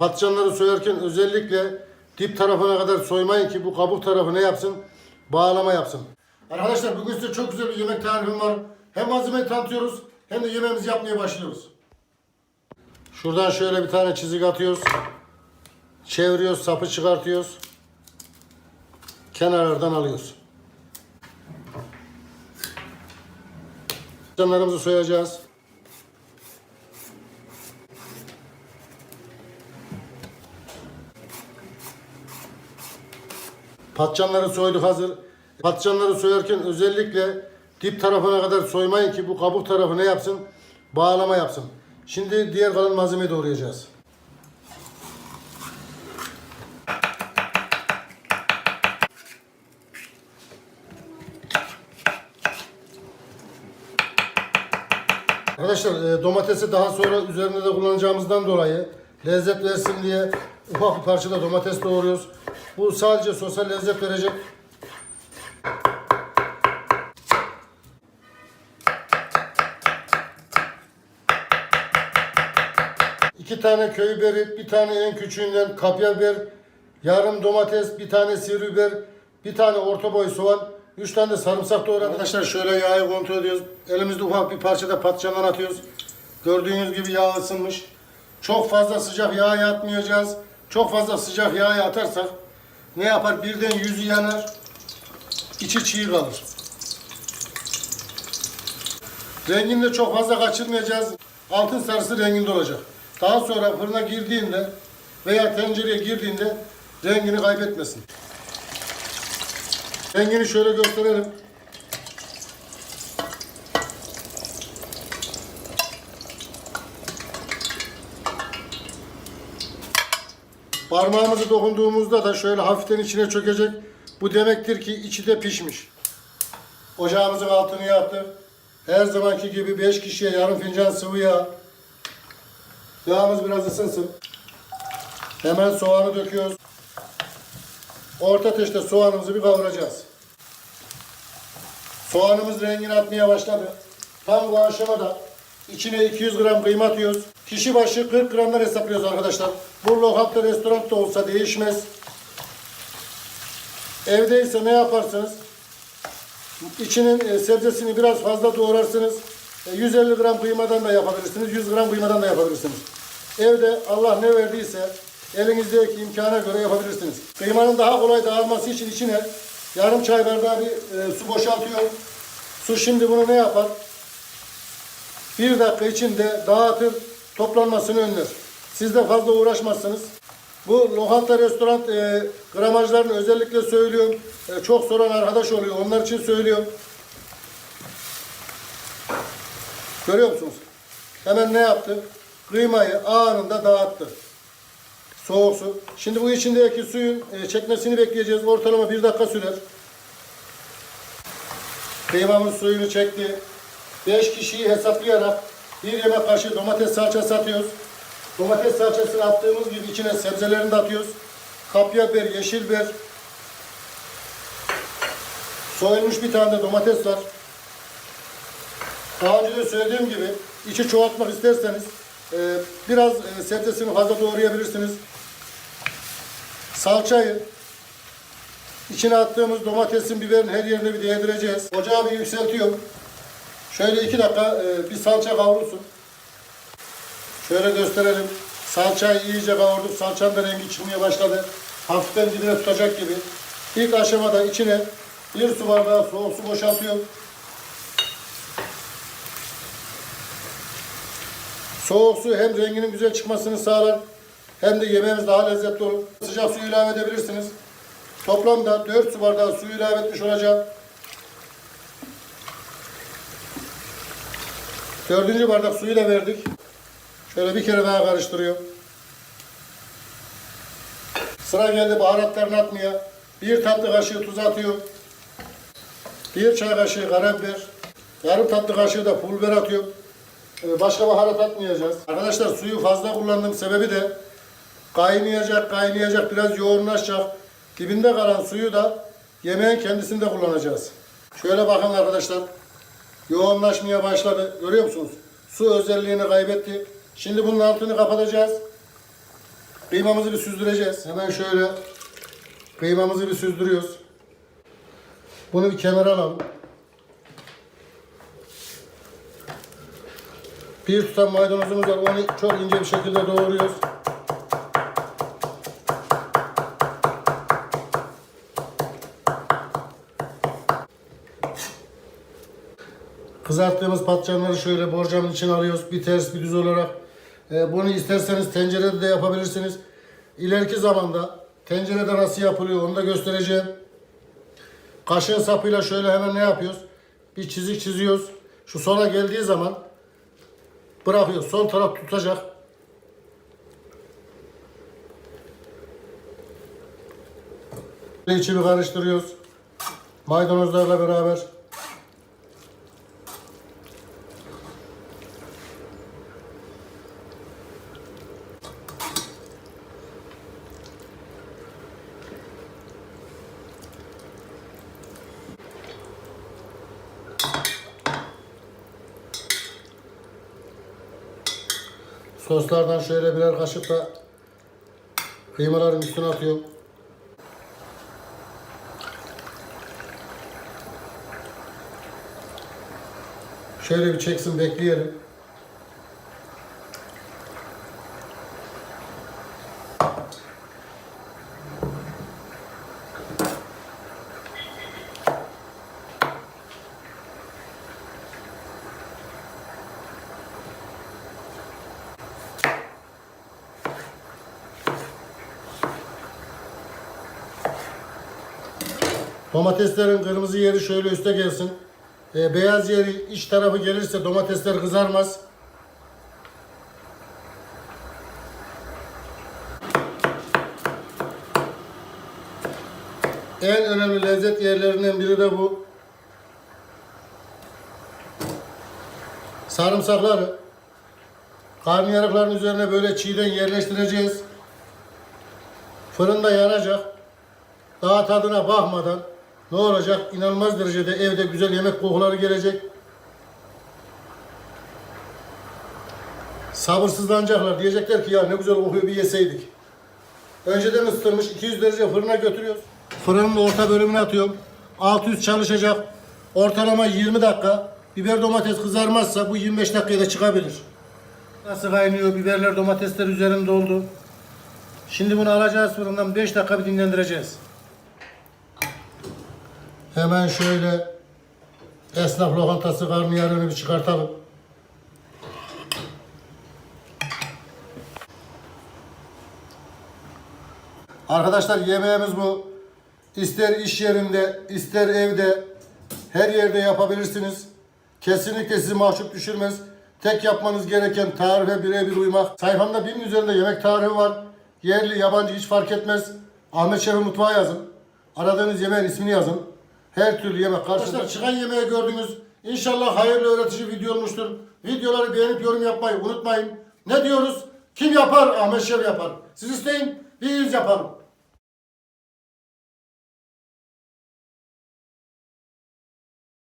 Patlıcanları soyarken özellikle dip tarafına kadar soymayın ki bu kabuk tarafı ne yapsın? Bağlama yapsın. Arkadaşlar bugün size çok güzel bir yemek tarifim var. Hem malzemeyi tanıtıyoruz hem de yemeğimizi yapmaya başlıyoruz. Şuradan şöyle bir tane çizik atıyoruz. Çeviriyoruz, sapı çıkartıyoruz. Kenarlardan alıyoruz. Patlıcanlarımızı soyacağız. Patlıcanları soyduk hazır. Patlıcanları soyarken özellikle dip tarafına kadar soymayın ki bu kabuk tarafı ne yapsın? Bağlama yapsın. Şimdi diğer kalan malzemeyi doğrayacağız. Arkadaşlar e, domatesi daha sonra üzerinde de kullanacağımızdan dolayı lezzet versin diye ufak bir parçada domates doğruyoruz. Bu sadece sosa lezzet verecek. İki tane köy biberi, bir tane en küçüğünden kapya biber, yarım domates, bir tane sivri biber, bir tane orta boy soğan, üç tane de sarımsak doğradık. Arkadaşlar şöyle yağı kontrol ediyoruz. Elimizde ufak bir parçada patlıcandan atıyoruz. Gördüğünüz gibi yağ ısınmış. Çok fazla sıcak yağ atmayacağız. Çok fazla sıcak yağ atarsak ne yapar? Birden yüzü yanar, içi çiğ kalır. Rengini de çok fazla kaçırmayacağız. Altın sarısı renginde olacak. Daha sonra fırına girdiğinde veya tencereye girdiğinde rengini kaybetmesin. Rengini şöyle gösterelim. Parmağımızı dokunduğumuzda da şöyle hafiften içine çökecek. Bu demektir ki içi de pişmiş. Ocağımızın altını yaktık. Her zamanki gibi 5 kişiye yarım fincan sıvı yağ. Yağımız biraz ısınsın. Hemen soğanı döküyoruz. Orta ateşte soğanımızı bir kavuracağız. Soğanımız rengini atmaya başladı. Tam bu aşamada içine 200 gram kıyma atıyoruz. Kişi başı 40 gramlar hesaplıyoruz arkadaşlar. Bu lokanta restoranda olsa değişmez. Evdeyse ne yaparsınız? İçinin e, sebzesini biraz fazla doğrarsınız. E, 150 gram kıymadan da yapabilirsiniz. 100 gram kıymadan da yapabilirsiniz. Evde Allah ne verdiyse elinizdeki imkana göre yapabilirsiniz. Kıymanın daha kolay dağılması için içine yarım çay bardağı bir e, su boşaltıyor. Su şimdi bunu ne yapar? Bir dakika içinde dağıtır, toplanmasını önler. Siz de fazla uğraşmazsınız. Bu lokanta restoran e, gramajlarını özellikle söylüyorum. E, çok soran arkadaş oluyor. Onlar için söylüyorum. Görüyor musunuz? Hemen ne yaptı? Kıymayı anında dağıttı. Soğuk su. Şimdi bu içindeki suyun e, çekmesini bekleyeceğiz. Ortalama bir dakika sürer. Kıymamız suyunu çekti. 5 kişiyi hesaplayarak bir yemek kaşığı domates salçası atıyoruz. Domates salçasını attığımız gibi içine sebzelerini de atıyoruz. Kapya biber, yeşil biber. Soyulmuş bir tane de domates var. Daha önce de söylediğim gibi içi çoğaltmak isterseniz e, biraz e, sebzesini fazla doğrayabilirsiniz. Salçayı içine attığımız domatesin, biberin her yerine bir değdireceğiz. Ocağı bir yükseltiyorum. Şöyle iki dakika e, bir salça kavrulsun. Şöyle gösterelim. Salçayı iyice kavurduk. Salçanın da rengi çıkmaya başladı. Hafiften dibine tutacak gibi. İlk aşamada içine bir su bardağı soğuk su boşaltıyorum. Soğuk su hem renginin güzel çıkmasını sağlar hem de yemeğimiz daha lezzetli olur. Sıcak su ilave edebilirsiniz. Toplamda 4 su bardağı su ilave etmiş olacağım. Dördüncü bardak suyu da verdik. Şöyle bir kere daha karıştırıyor. Sıra geldi baharatlarını atmaya. Bir tatlı kaşığı tuz atıyor. Bir çay kaşığı karabiber. Yarım tatlı kaşığı da pul biber atıyor. Ee, Başka baharat atmayacağız. Arkadaşlar suyu fazla kullandığım sebebi de kaynayacak, kaynayacak, biraz yoğunlaşacak. Dibinde kalan suyu da yemeğin kendisinde kullanacağız. Şöyle bakın arkadaşlar. Yoğunlaşmaya başladı. Görüyor musunuz? Su özelliğini kaybetti. Şimdi bunun altını kapatacağız. Kıymamızı bir süzdüreceğiz. Hemen şöyle kıymamızı bir süzdürüyoruz. Bunu bir kenara alalım. Bir tutam maydanozumuz var. Onu çok ince bir şekilde doğruyoruz. Kızarttığımız patlıcanları şöyle borcamın içine alıyoruz. Bir ters bir düz olarak. Ee, bunu isterseniz tencerede de yapabilirsiniz. İleriki zamanda tencerede nasıl yapılıyor onu da göstereceğim. Kaşığın sapıyla şöyle hemen ne yapıyoruz? Bir çizik çiziyoruz. Şu sona geldiği zaman bırakıyoruz. Son taraf tutacak. İçini karıştırıyoruz. Maydanozlarla beraber. Soslardan şöyle birer kaşık da kıymaların üstüne atıyorum. Şöyle bir çeksin bekleyelim. Domateslerin kırmızı yeri şöyle üste gelsin. Ee, beyaz yeri iç tarafı gelirse domatesler kızarmaz. En önemli lezzet yerlerinden biri de bu. Sarımsakları karnıyarıkların üzerine böyle çiğden yerleştireceğiz. Fırında yanacak. Daha tadına bakmadan ne olacak? İnanılmaz derecede evde güzel yemek kokuları gelecek. Sabırsızlanacaklar. Diyecekler ki ya ne güzel kokuyor bir yeseydik. Önceden ısıtılmış 200 derece fırına götürüyoruz. Fırının orta bölümüne atıyorum. Alt üst çalışacak. Ortalama 20 dakika. Biber domates kızarmazsa bu 25 dakikada çıkabilir. Nasıl kaynıyor? Biberler domatesler üzerinde oldu. Şimdi bunu alacağız fırından 5 dakika bir dinlendireceğiz. Hemen şöyle esnaf lokantası karnıyarını bir çıkartalım. Arkadaşlar yemeğimiz bu. İster iş yerinde, ister evde, her yerde yapabilirsiniz. Kesinlikle sizi mahcup düşürmez. Tek yapmanız gereken tarife birebir uymak. Sayfamda binin üzerinde yemek tarifi var. Yerli, yabancı hiç fark etmez. Ahmet Şef'in mutfağı yazın. Aradığınız yemeğin ismini yazın. Her türlü yemek. Arkadaşlar çıkan yemeği gördünüz. İnşallah hayırlı öğretici video olmuştur. Videoları beğenip yorum yapmayı unutmayın. Ne diyoruz? Kim yapar? Ahmet Şef yapar. Siz isteyin, biz yapalım.